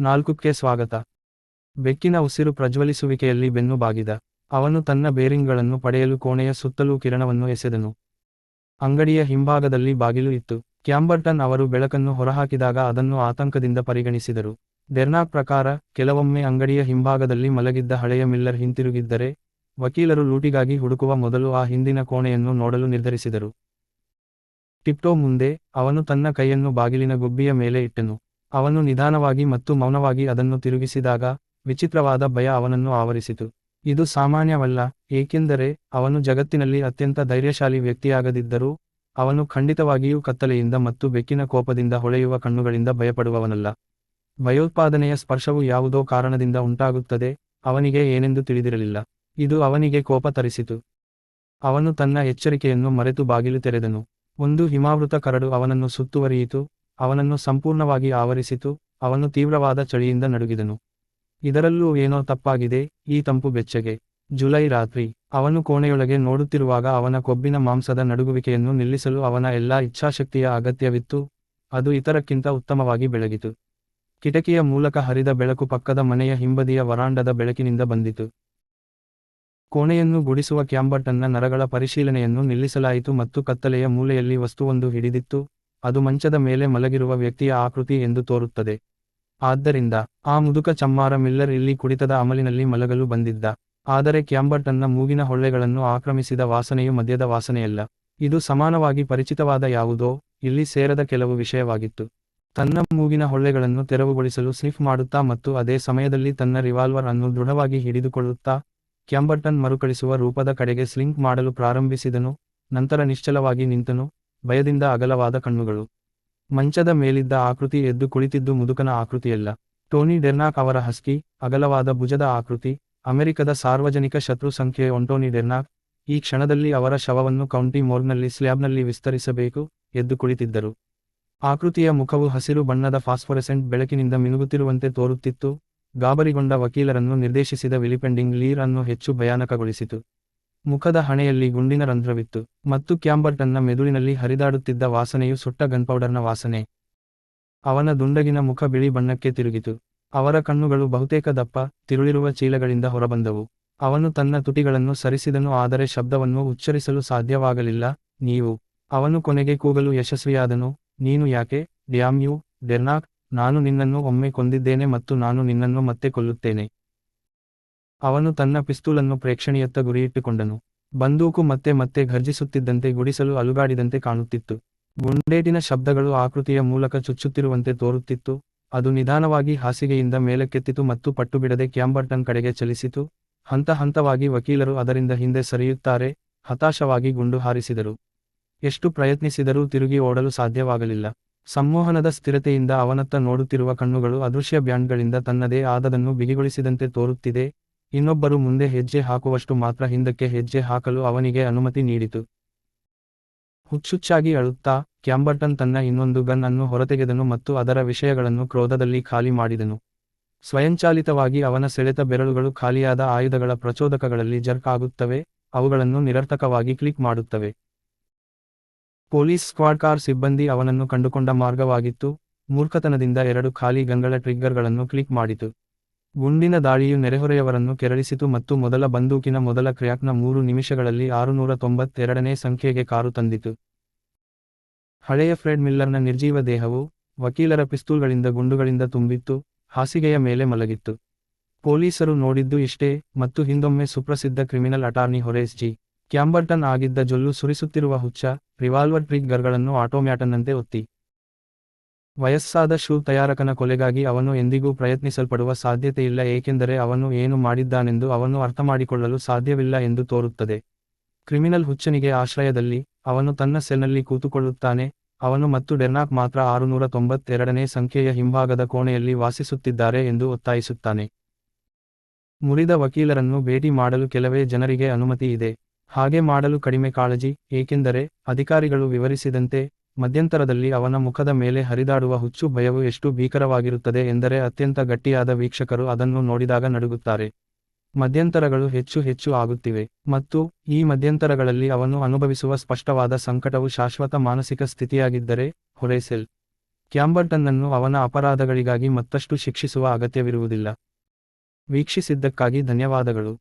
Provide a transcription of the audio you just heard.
ನಾಲ್ಕಕ್ಕೆ ಸ್ವಾಗತ. ಬೆಕ್ಕಿನ ಉಸಿರು ಪ್ರಜ್ವಲಿಸುವಿಕೆಯಲ್ಲಿ ಬೆನ್ನು ಬಾಗಿದ. ಅವನು ತನ್ನ ಬೇರಿಂಗ್ಗಳನ್ನು ಪಡೆಯಲು ಕೋಣೆಯ ಸುತ್ತಲೂ ಕಿರಣವನ್ನು ಎಸೆದನು. ಅಂಗಡಿಯ ಹಿಂಭಾಗದಲ್ಲಿ ಬಾಗಿಲು ಇತ್ತು. ಕ್ಯಾಂಬರ್ಟನ್ ಅವರು ಬೆಳಕನ್ನು ಹೊರಹಾಕಿದಾಗ ಅದನ್ನು ಆತಂಕದಿಂದ ಪರಿಗಣಿಸಿದರು. ಡೆರ್ನಾಕ್ ಪ್ರಕಾರ, ಕೆಲವೊಮ್ಮೆ ಅಂಗಡಿಯ ಹಿಂಭಾಗದಲ್ಲಿ ಮಲಗಿದ್ದ ಹಳೆಯ ಮಿಲ್ಲರ್ ಹಿಂತಿರುಗಿದ್ದರೆ, ವಕೀಲರು ಲೂಟಿಗಾಗಿ ಹುಡುಕುವ ಮೊದಲು ಆ ಹಿಂದಿನ ಕೋಣೆಯನ್ನು ನೋಡಲು ನಿರ್ಧರಿಸಿದರು. ಟಿಪ್ಟೋ ಮುಂದೆ, ಅವನು ತನ್ನ ಕೈಯನ್ನು ಬಾಗಿಲಿನ ಗುಬ್ಬಿಯ ಮೇಲೆ ಇಟ್ಟನು. ಅವನು ನಿಧಾನವಾಗಿ ಮತ್ತು ಮೌನವಾಗಿ ಅದನ್ನು ತಿರುಗಿಸಿದಾಗ ವಿಚಿತ್ರವಾದ ಭಯ ಅವನನ್ನು ಆವರಿಸಿತು. ಇದು ಸಾಮಾನ್ಯವಲ್ಲ, ಏಕೆಂದರೆ ಅವನು ಜಗತ್ತಿನಲ್ಲಿ ಅತ್ಯಂತ ಧೈರ್ಯಶಾಲಿ ವ್ಯಕ್ತಿಯಾಗದಿದ್ದರೂ ಅವನು ಖಂಡಿತವಾಗಿಯೂ ಕತ್ತಲೆಯಿಂದ ಮತ್ತು ಬೆಕ್ಕಿನ ಕೋಪದಿಂದ ಹೊಳೆಯುವ ಕಣ್ಣುಗಳಿಂದ ಭಯಪಡುವವನಲ್ಲ. ಭಯೋತ್ಪಾದನೆಯ ಸ್ಪರ್ಶವು ಯಾವುದೋ ಕಾರಣದಿಂದ ಉಂಟಾಗುತ್ತದೆ, ಅವನಿಗೆ ಏನೆಂದು ತಿಳಿದಿರಲಿಲ್ಲ. ಇದು ಅವನಿಗೆ ಕೋಪ ತರಿಸಿತು. ಅವನು ತನ್ನ ಎಚ್ಚರಿಕೆಯನ್ನು ಮರೆತು ಬಾಗಿಲು ತೆರೆದನು. ಒಂದು ಹಿಮಾವೃತ ಕರಡು ಅವನನ್ನು ಸುತ್ತುವರಿಯಿತು. ಅವನನ್ನು ಸಂಪೂರ್ಣವಾಗಿ ಆವರಿಸಿತು, ಅವನು ತೀವ್ರವಾದ ಚಳಿಯಿಂದ ನಡುಗಿದನು. ಇದರಲ್ಲೂ ಏನೋ ತಪ್ಪಾಗಿದೆ, ಈ ತಂಪು ಬೆಚ್ಚಗೆ. ಜುಲೈ ರಾತ್ರಿ, ಅವನು ಕೋಣೆಯೊಳಗೆ ನೋಡುತ್ತಿರುವಾಗ ಅವನ ಕೊಬ್ಬಿನ ಮಾಂಸದ ನಡುಗುವಿಕೆಯನ್ನು ನಿಲ್ಲಿಸಲು ಅವನ ಎಲ್ಲಾ ಇಚ್ಛಾಶಕ್ತಿಯ ಅಗತ್ಯವಿತ್ತು, ಅದು ಇತರಕ್ಕಿಂತ ಉತ್ತಮವಾಗಿ ಬೆಳಗಿತು. ಕಿಟಕಿಯ ಮೂಲಕ ಹರಿದ ಬೆಳಕು ಪಕ್ಕದ ಮನೆಯ ಹಿಂಬದಿಯ ವರಾಂಡದ ಬೆಳಕಿನಿಂದ ಬಂದಿತು. ಕೋಣೆಯನ್ನು ಗುಡಿಸುವ ಕ್ಯಾಂಬರ್ಟನ್ನ ನರಗಳ ಪರಿಶೀಲನೆಯನ್ನು ನಿಲ್ಲಿಸಲಾಯಿತು ಮತ್ತು ಕತ್ತಲೆಯ ಮೂಲೆಯಲ್ಲಿ ವಸ್ತುವೊಂದು ಹಿಡಿದಿತ್ತು ಅದು ಮಂಚದ ಮೇಲೆ ಮಲಗಿರುವ ವ್ಯಕ್ತಿಯ ಆಕೃತಿ ಎಂದು ತೋರುತ್ತದೆ. ಆದ್ದರಿಂದ, ಆ ಮುದುಕ ಚಮ್ಮಾರ ಮಿಲ್ಲರ್ ಇಲ್ಲಿ ಕುಡಿತದ ಅಮಲಿನಲ್ಲಿ ಮಲಗಲು ಬಂದಿದ್ದ. ಆದರೆ ಕ್ಯಾಂಬರ್ಟನ್ನ ಮೂಗಿನ ಹೊಳ್ಳೆಗಳನ್ನು ಆಕ್ರಮಿಸಿದ ವಾಸನೆಯು ಮದ್ಯದ ವಾಸನೆಯಲ್ಲ. ಇದು ಸಮಾನವಾಗಿ ಪರಿಚಿತವಾದ ಯಾವುದೋ, ಇಲ್ಲಿ ಸೇರದ ಕೆಲವು ವಿಷಯವಾಗಿತ್ತು. ತನ್ನ ಮೂಗಿನ ಹೊಳ್ಳೆಗಳನ್ನು ತೆರವುಗೊಳಿಸಲು ಸ್ನಿಫ್ ಮಾಡುತ್ತಾ ಮತ್ತು ಅದೇ ಸಮಯದಲ್ಲಿ ತನ್ನ ರಿವಾಲ್ವರ್ ಅನ್ನು ದೃಢವಾಗಿ ಹಿಡಿದುಕೊಳ್ಳುತ್ತಾ ಕ್ಯಾಂಬರ್ಟನ್ ಮರುಕಳಿಸುವ ರೂಪದ ಕಡೆಗೆ ಸ್ಲಿಂಕ್ ಮಾಡಲು ಪ್ರಾರಂಭಿಸಿದನು, ನಂತರ ನಿಶ್ಚಲವಾಗಿ ನಿಂತನು ಭಯದಿಂದ ಅಗಲವಾದ ಕಣ್ಣುಗಳು. ಮಂಚದ ಮೇಲಿದ್ದ ಆಕೃತಿ ಎದ್ದು ಕುಳಿತಿದ್ದು ಮುದುಕನ ಆಕೃತಿಯಲ್ಲ. ಟೋನಿ ಡೆರ್ನಾಕ್ ಅವರ ಹಸ್ಕಿ, ಅಗಲವಾದ ಭುಜದ ಆಕೃತಿ, ಅಮೆರಿಕದ ಸಾರ್ವಜನಿಕ ಶತ್ರು ಸಂಖ್ಯೆ ಒಂಟೋನಿ ಡೆರ್ನಾಕ್, ಈ ಕ್ಷಣದಲ್ಲಿ ಅವರ ಶವವನ್ನು ಕೌಂಟಿ ಮೋರ್ನಲ್ಲಿ ಸ್ಲ್ಯಾಬ್ನಲ್ಲಿ ವಿಸ್ತರಿಸಬೇಕು, ಎದ್ದು ಕುಳಿತಿದ್ದರು. ಆಕೃತಿಯ ಮುಖವು ಹಸಿರು ಬಣ್ಣದ ಫಾಸ್ಫೊರೆಸೆಂಟ್ ಬೆಳಕಿನಿಂದ ಮಿನುಗುತ್ತಿರುವಂತೆ ತೋರುತ್ತಿತ್ತು, ಗಾಬರಿಗೊಂಡ ವಕೀಲರನ್ನು ನಿರ್ದೇಶಿಸಿದ ವಿಲಿಪೆಂಡಿಂಗ್ ಲೀರ್ ಅನ್ನು ಹೆಚ್ಚು ಭಯಾನಕಗೊಳಿಸಿತು. ಮುಖದ ಹಣೆಯಲ್ಲಿ ಗುಂಡಿನ ರಂಧ್ರವಿತ್ತು ಮತ್ತು ಕ್ಯಾಂಬರ್ಟನ್ನ ಮೆದುಳಿನಲ್ಲಿ ಹರಿದಾಡುತ್ತಿದ್ದ ವಾಸನೆಯು ಸುಟ್ಟ ಗನ್ಪೌಡರ್ನ ವಾಸನೆ. ಅವನ ದುಂಡಗಿನ ಮುಖ ಬಿಳಿ ಬಣ್ಣಕ್ಕೆ ತಿರುಗಿತು. ಅವರ ಕಣ್ಣುಗಳು ಬಹುತೇಕ ದಪ್ಪ, ತಿರುಳಿರುವ ಚೀಲಗಳಿಂದ ಹೊರಬಂದವು. ಅವನು ತನ್ನ ತುಟಿಗಳನ್ನು ಸರಿಸಿದನು, ಆದರೆ ಶಬ್ದವನ್ನು ಉಚ್ಚರಿಸಲು ಸಾಧ್ಯವಾಗಲಿಲ್ಲ. ನೀವು, ಅವನು ಕೊನೆಗೆ ಕೂಗಲು ಯಶಸ್ವಿಯಾದನು. ನೀನು ಯಾಕೆ, ಡ್ಯಾಮ್ ಯು, ಡೆರ್ನಾಕ್? ನಾನು ನಿನ್ನನ್ನು ಒಮ್ಮೆ ಕೊಂದಿದ್ದೇನೆ ಮತ್ತು ನಾನು ನಿನ್ನನ್ನು ಮತ್ತೆ ಕೊಲ್ಲುತ್ತೇನೆ. ಅವನು ತನ್ನ ಪಿಸ್ತೂಲನ್ನು ಪ್ರೇಕ್ಷಣೀಯತ್ತ ಗುರಿಯಿಟ್ಟುಕೊಂಡನು. ಬಂದೂಕು ಮತ್ತೆ ಮತ್ತೆ ಘರ್ಜಿಸುತ್ತಿದ್ದಂತೆ ಗುಡಿಸಲು ಅಲುಗಾಡಿದಂತೆ ಕಾಣುತ್ತಿತ್ತು. ಗುಂಡೇಟಿನ ಶಬ್ದಗಳು ಆಕೃತಿಯ ಮೂಲಕ ಚುಚ್ಚುತ್ತಿರುವಂತೆ ತೋರುತ್ತಿತ್ತು. ಅದು ನಿಧಾನವಾಗಿ ಹಾಸಿಗೆಯಿಂದ ಮೇಲಕ್ಕೆತ್ತಿತು ಮತ್ತು ಪಟ್ಟುಬಿಡದೆ ಕ್ಯಾಂಬರ್ಟನ್ ಕಡೆಗೆ ಚಲಿಸಿತು. ಹಂತ ಹಂತವಾಗಿ ವಕೀಲರು ಅದರಿಂದ ಹಿಂದೆ ಸರಿಯುತ್ತಾರೆ, ಹತಾಶವಾಗಿ ಗುಂಡು ಹಾರಿಸಿದರು. ಎಷ್ಟು ಪ್ರಯತ್ನಿಸಿದರೂ ತಿರುಗಿ ಓಡಲು ಸಾಧ್ಯವಾಗಲಿಲ್ಲ. ಸಂಮೋಹನದ ಸ್ಥಿರತೆಯಿಂದ ಅವನತ್ತ ನೋಡುತ್ತಿರುವ ಕಣ್ಣುಗಳು ಅದೃಶ್ಯ ಬ್ಯಾಂಡ್ಗಳಿಂದ ತನ್ನದೇ ಆದದನ್ನು ಬಿಗಿಗೊಳಿಸಿದಂತೆ ತೋರುತ್ತಿದೆ. ಇನ್ನೊಬ್ಬರು ಮುಂದೆ ಹೆಜ್ಜೆ ಹಾಕುವಷ್ಟು ಮಾತ್ರ ಹಿಂದಕ್ಕೆ ಹೆಜ್ಜೆ ಹಾಕಲು ಅವನಿಗೆ ಅನುಮತಿ ನೀಡಿತು. ಹುಚ್ಚುಚ್ಚಾಗಿ ಅಳುತ್ತಾ, ಕ್ಯಾಂಬರ್ಟನ್ ತನ್ನ ಇನ್ನೊಂದು ಗನ್ ಅನ್ನು ಹೊರತೆಗೆದನು ಮತ್ತು ಅದರ ವಿಷಯಗಳನ್ನು ಕ್ರೋಧದಲ್ಲಿ ಖಾಲಿ ಮಾಡಿದನು. ಸ್ವಯಂಚಾಲಿತವಾಗಿ ಅವನ ಸೆಳೆತ ಬೆರಳುಗಳು ಖಾಲಿಯಾದ ಆಯುಧಗಳ ಪ್ರಚೋದಕಗಳಲ್ಲಿ ಜರ್ಕ್ ಆಗುತ್ತವೆ, ಅವುಗಳನ್ನು ನಿರರ್ಥಕವಾಗಿ ಕ್ಲಿಕ್ ಮಾಡುತ್ತವೆ. ಪೊಲೀಸ್ ಸ್ಕ್ವಾಡ್ ಕಾರ್ ಸಿಬ್ಬಂದಿ ಅವನನ್ನು ಕಂಡುಕೊಂಡ ಮಾರ್ಗವಾಗಿತ್ತು, ಮೂರ್ಖತನದಿಂದ ಎರಡು ಖಾಲಿ ಗನ್ಗಳ ಟ್ರಿಗ್ಗರ್ಗಳನ್ನು ಕ್ಲಿಕ್ ಮಾಡಿತು. ಗುಂಡಿನ ದಾಳಿಯು ನೆರೆಹೊರೆಯವರನ್ನು ಕೆರಳಿಸಿತು ಮತ್ತು ಮೊದಲ ಬಂದೂಕಿನ ಮೊದಲ ಕ್ರ್ಯಾಕ್ನ ಮೂರು ನಿಮಿಷಗಳಲ್ಲಿ ಆರುನೂರ ತೊಂಬತ್ತೆರಡನೇ ಸಂಖ್ಯೆಗೆ ಕಾರು ತಂದಿತು. ಹಳೆಯ ಫ್ರೆಡ್ ಮಿಲ್ಲರ್ನ ನಿರ್ಜೀವ ದೇಹವು ವಕೀಲರ ಪಿಸ್ತೂಲ್ಗಳಿಂದ ಗುಂಡುಗಳಿಂದ ತುಂಬಿತ್ತು, ಹಾಸಿಗೆಯ ಮೇಲೆ ಮಲಗಿತ್ತು. ಪೊಲೀಸರು ನೋಡಿದ್ದು ಇಷ್ಟೇ ಮತ್ತು ಹಿಂದೊಮ್ಮೆ ಸುಪ್ರಸಿದ್ಧ criminal attorney Horace G. Camberton ಆಗಿದ್ದ ಜೊಲ್ಲು ಸುರಿಸುತ್ತಿರುವ ಹುಚ್ಚ, ರಿವಾಲ್ವರ್ ಟ್ರಿಗ್ಗರ್ಗಳನ್ನು ಆಟೋಮ್ಯಾಟನ್ನಂತೆ ಒತ್ತಿ. ವಯಸ್ಸಾದ ಶೂ ತಯಾರಕನ ಕೊಲೆಗಾಗಿ ಅವನು ಎಂದಿಗೂ ಪ್ರಯತ್ನಿಸಲ್ಪಡುವ ಸಾಧ್ಯತೆಯಿಲ್ಲ ಏಕೆಂದರೆ ಅವನು ಏನು ಮಾಡಿದ್ದಾನೆಂದು ಅವನು ಅರ್ಥಮಾಡಿಕೊಳ್ಳಲು ಸಾಧ್ಯವಿಲ್ಲ ಎಂದು ತೋರುತ್ತದೆ. ಕ್ರಿಮಿನಲ್ ಹುಚ್ಚನಿಗೆ ಆಶ್ರಯದಲ್ಲಿ ಅವನು ತನ್ನ ಸೆಲ್ನಲ್ಲಿ ಕೂತುಕೊಳ್ಳುತ್ತಾನೆ. ಅವನು ಮತ್ತು ಡೆರ್ನಾಕ್ ಮಾತ್ರ ಆರುನೂರ ತೊಂಬತ್ತೆರಡನೇ ಸಂಖ್ಯೆಯ ಹಿಂಭಾಗದ ಕೋಣೆಯಲ್ಲಿ ವಾಸಿಸುತ್ತಿದ್ದಾರೆ ಎಂದು ಒತ್ತಾಯಿಸುತ್ತಾನೆ. ಮುರಿದ ವಕೀಲರನ್ನು ಭೇಟಿ ಮಾಡಲು ಕೆಲವೇ ಜನರಿಗೆ ಅನುಮತಿ ಇದೆ. ಹಾಗೆ ಮಾಡಲು ಕಡಿಮೆ ಕಾಳಜಿ, ಏಕೆಂದರೆ ಅಧಿಕಾರಿಗಳು ವಿವರಿಸಿದಂತೆ ಮಧ್ಯಂತರದಲ್ಲಿ ಅವನ ಮುಖದ ಮೇಲೆ ಹರಿದಾಡುವ ಹುಚ್ಚು ಭಯವು ಎಷ್ಟು ಭೀಕರವಾಗಿರುತ್ತದೆ ಎಂದರೆ ಅತ್ಯಂತ ಗಟ್ಟಿಯಾದ ವೀಕ್ಷಕರು ಅದನ್ನು ನೋಡಿದಾಗ ನಡುಗುತ್ತಾರೆ. ಮಧ್ಯಂತರಗಳು ಹೆಚ್ಚು ಹೆಚ್ಚು ಆಗುತ್ತಿವೆ ಮತ್ತು ಈ ಮಧ್ಯಂತರಗಳಲ್ಲಿ ಅವನು ಅನುಭವಿಸುವ ಸ್ಪಷ್ಟವಾದ ಸಂಕಟವು ಶಾಶ್ವತ ಮಾನಸಿಕ ಸ್ಥಿತಿಯಾಗಿದ್ದರೆ ಹೊರೆಸೆಲ್ ಕ್ಯಾಂಬರ್ಟನ್ನನ್ನು ಅವನ ಅಪರಾಧಗಳಿಗಾಗಿ ಮತ್ತಷ್ಟು ಶಿಕ್ಷಿಸುವ ಅಗತ್ಯವಿರುವುದಿಲ್ಲ. ವೀಕ್ಷಿಸಿದ್ದಕ್ಕಾಗಿ ಧನ್ಯವಾದಗಳು.